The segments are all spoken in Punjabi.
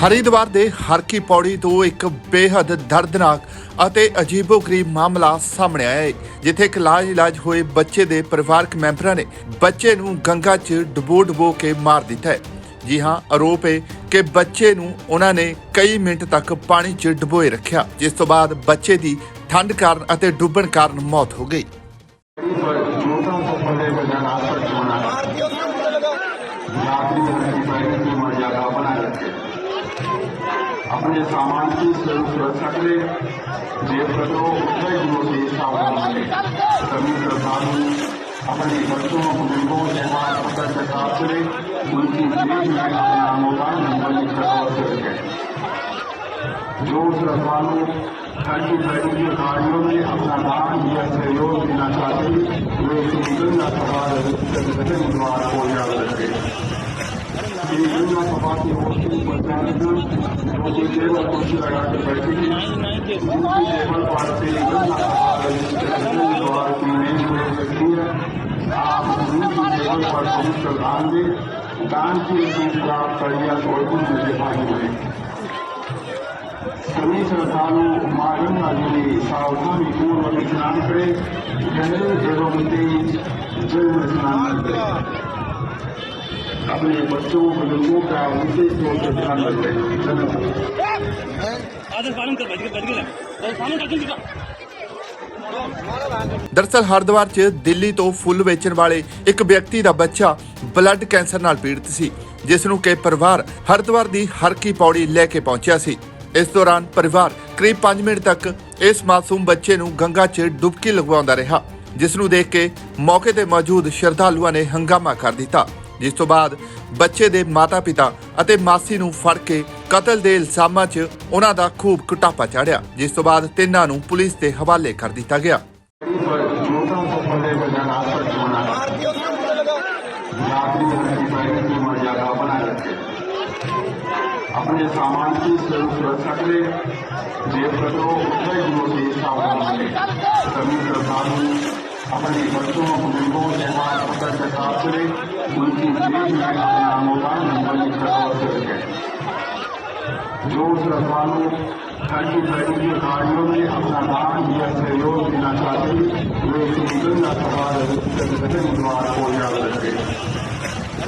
ਹਰਿਦੁਆਰ ਦੇ ਹਰਕੀ ਪੌੜੀ ਤੋਂ ਇੱਕ ਬੇਹੱਦ ਦਰਦਨਾਕ ਅਤੇ ਅਜੀਬੋ-ਗਰੀਬ ਮਾਮਲਾ ਸਾਹਮਣੇ ਆਇਆ ਹੈ, ਜਿੱਥੇ ਇੱਕ ਲਾਜ ਇਲਾਜ ਹੋਏ ਬੱਚੇ ਦੇ ਪਰਿਵਾਰਕ ਮੈਂਬਰਾਂ ਨੇ ਬੱਚੇ ਨੂੰ ਗੰਗਾ 'ਚ ਡੁਬੋ-ਡੁਬੋ ਕੇ ਮਾਰ ਦਿੱਤਾ ਹੈ। ਜੀ ਹਾਂ, ਆਰੋਪ ਹੈ ਕਿ ਬੱਚੇ ਨੂੰ ਉਹਨਾਂ ਨੇ ਕਈ ਮਿੰਟ ਤੱਕ ਪਾਣੀ 'ਚ ਡੁਬੋਏ ਰੱਖਿਆ, ਜਿਸ ਤੋਂ ਬਾਅਦ ਬੱਚੇ ਦੀ ਠੰਡ ਕਾਰਨ ਅਤੇ ਡੁੱਬਣ ਕਾਰਨ ਮੌਤ ਹੋ ਗਈ। युवकों को पहले जनासर होना यात्री की पहले की मर्यादा बनाए रखे अपने सामान की सुरक्षा करें जेब करो कई दिनों से सावधान रहे सभी श्रद्धालु अपने बच्चों बुजुर्गों त्यौहार पकड़ से साफ करें उनकी जेब में अपना मोबाइल नंबर लिखकर अवश्य रखें जो श्रद्धालु گاڑیوں میں اپنا نام یا سہیوگ دینا چاہتے وہ سبھا کو یاد رکھے یہ گنجا لگا کے بیٹھے پر پہنچ کر دیں دان کی کر مجھے ہوئے करें गहरे एवं तेज जल में स्नान करें अपने बच्चों बुजुर्गों का विशेष तौर से ध्यान रखें धन्यवाद आदर पालन कर बच गए बच गए सामने कर दिखा ਦਰਸਲ ਹਰਿਦੁਆਰ 'ਚ ਦਿੱਲੀ ਤੋਂ ਫੁੱਲ ਵੇਚਣ ਵਾਲੇ ਇੱਕ ਵਿਅਕਤੀ ਦਾ ਬੱਚਾ ਬਲੱਡ ਕੈਂਸਰ ਨਾਲ ਪੀੜਤ ਸੀ ਜਿਸ ਨੂੰ ਕਿ ਪਰਿਵਾਰ ਹਰਿਦੁਆਰ ਦੀ ਹਰਕੀ ਪੌੜੀ ਲੈ ਕੇ ਪਹੁੰਚਿਆ ਸੀ ਇਸ ਦੌਰਾਨ ਪਰਿਵਾਰ ਕਰੀਬ 5 ਮਿੰਟ ਤੱਕ ਇਸ ਮਾਸੂਮ ਬੱਚੇ ਨੂੰ ਗੰਗਾ 'ਚ ਡੁਬਕੀ ਲਗਵਾਉਂਦਾ ਰਿਹਾ, ਜਿਸ ਨੂੰ ਦੇਖ ਕੇ ਮੌਕੇ ਤੇ ਮੌਜੂਦ ਸ਼ਰਧਾਲੂਆਂ ਨੇ ਹੰਗਾਮਾ ਕਰ ਦਿੱਤਾ, ਜਿਸ ਤੋਂ ਬਾਅਦ ਬੱਚੇ ਦੇ ਮਾਤਾ-ਪਿਤਾ ਅਤੇ ਮਾਸੀ ਨੂੰ ਫੜ ਕੇ ਕਤਲ ਦੇ ਇਲਜ਼ਾਮਾਂ 'ਚ ਉਹਨਾਂ ਦਾ ਖੂਬ ਕੁਟਾਪਾ ਚਾੜਿਆ, ਜਿਸ ਤੋਂ ਬਾਅਦ ਤਿੰਨਾਂ ਨੂੰ ਪੁਲਿਸ ਦੇ ਹਵਾਲੇ ਕਰ ਦਿੱਤਾ ਗਿਆ। अपने सामान की सुरक्षा करें जेब करो कई दिनों से सावधान रखें सभी श्रद्धालु अपने बच्चों बुजुर्गों त्यौहार पकड़ से साफ करें उनकी जेब में अपना मोबाइल नंबर लिखकर अवश्य रखें जो श्रद्धालु घर की बैठक की कार्यों में अपना दान या सहयोग देना चाहते हैं वे श्री गंगा सभा रजिस्ट्रेशन द्वार को याद रखें کہ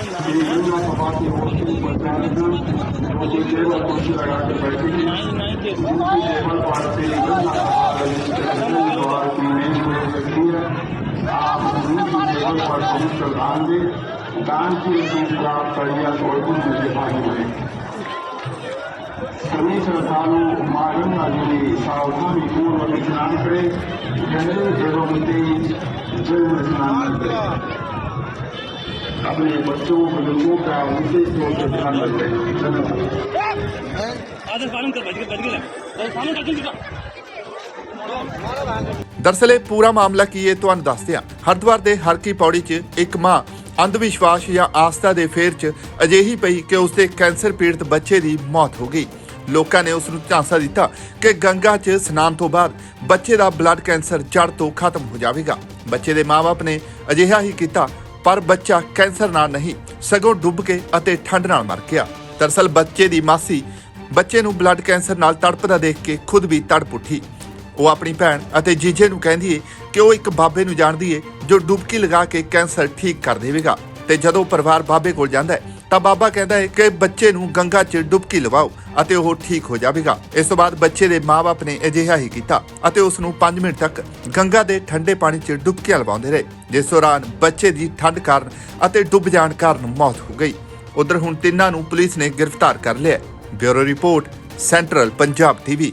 آپ پر سبھی شردھالو معلوم کرے گہرے جگہوں میں جل کرے अपने बच्चों बुजुर्गों का विशेष तौर से ध्यान रखें धन्यवाद आदर पालन कर बच गए बच गए सामने कर दिखा ਦਰਸਲ ਇਹ ਪੂਰਾ ਮਾਮਲਾ ਕੀ ਹੈ ਤੁਹਾਨੂੰ ਦੱਸਦੇ ਹਾਂ ਹਰਿਦੁਆਰ ਦੇ ਹਰਕੀ ਪੌੜੀ 'ਚ ਇੱਕ ਮਾਂ ਅੰਧ ਵਿਸ਼ਵਾਸ ਜਾਂ ਆਸਥਾ ਦੇ ਫੇਰ 'ਚ ਅਜਿਹੀ ਪਈ ਕਿ ਉਸ ਦੇ ਕੈਂਸਰ ਪੀੜਤ ਬੱਚੇ ਦੀ ਮੌਤ ਹੋ ਗਈ ਲੋਕਾਂ ਨੇ ਉਸ ਨੂੰ ਝਾਂਸਾ ਦਿੱਤਾ ਕਿ ਗੰਗਾ 'ਚ ਇਸ਼ਨਾਨ ਤੋਂ ਬਾਅਦ ਬੱਚੇ ਦਾ ਬਲੱਡ ਕੈਂਸਰ ਜੜ ਤੋਂ ਖਤਮ ਹੋ ਜਾਵੇਗਾ ਬੱਚੇ ਦੇ ਮਾਪੇ ਨੇ ਅਜਿਹਾ ਹੀ ਕੀਤਾ ਪਰ ਬੱਚਾ ਕੈਂਸਰ ਨਾਲ ਨਹੀਂ, ਸਗੋਂ ਡੁੱਬ ਕੇ ਅਤੇ ਠੰਡ ਨਾਲ ਮਰ ਗਿਆ। ਦਰਸਲ ਬੱਚੇ ਦੀ ਮਾਸੀ ਬੱਚੇ ਨੂੰ ਬਲੱਡ ਕੈਂਸਰ ਨਾਲ ਤੜਪਦਾ ਦੇਖ ਕੇ ਖੁਦ ਵੀ ਤੜਪ ਉੱਠੀ। ਉਹ ਆਪਣੀ ਭੈਣ ਅਤੇ ਜੀਜੇ ਨੂੰ ਕਹਿੰਦੀ ਏ ਕਿ ਉਹ ਇੱਕ ਬਾਬੇ ਨੂੰ ਜਾਣਦੀ ਏ ਜੋ ਡੁਬਕੀ ਲਗਾ ਕੇ ਕੈਂਸਰ ਠੀਕ ਕਰ ਦੇਵੇਗਾ। ਤੇ ਜਦੋਂ ਪਰਿਵਾਰ ਬਾਬੇ ਕੋਲ ਜਾਂਦਾ ਹੈ ਤਾਂ ਬਾਬਾ ਕਹਿੰਦਾ ਹੈ ਕਿ ਬੱਚੇ ਨੂੰ ਗੰਗਾ 'ਚ ਡੁਬਕੀ ਲਵਾਓ ਅਤੇ ਉਹ ਠੀਕ ਹੋ ਜਾਵੇਗਾ। ਇਸ ਤੋਂ ਬਾਅਦ ਬੱਚੇ ਦੇ ਮਾਪੇ ਨੇ ਅਜਿਹਾ ਹੀ ਕੀਤਾ ਅਤੇ ਉਸ ਨੂੰ 5 ਮਿੰਟ ਤੱਕ ਗੰਗਾ ਦੇ ਠੰਡੇ ਪਾਣੀ 'ਚ ਡੁਬਕੀਆਂ ਲਵਾਉਂਦੇ ਰਹੇ, ਜਿਸ ਦੌਰਾਨ ਬੱਚੇ ਦੀ ਠੰਡ ਕਾਰਨ ਅਤੇ ਡੁੱਬ ਜਾਣ ਕਾਰਨ ਮੌਤ ਹੋ ਗਈ। ਉਧਰ ਹੁਣ ਤਿੰਨਾਂ ਨੂੰ ਪੁਲਿਸ ਨੇ ਗ੍ਰਿਫਤਾਰ ਕਰ ਲਿਆ bureau report, central Punjab TV.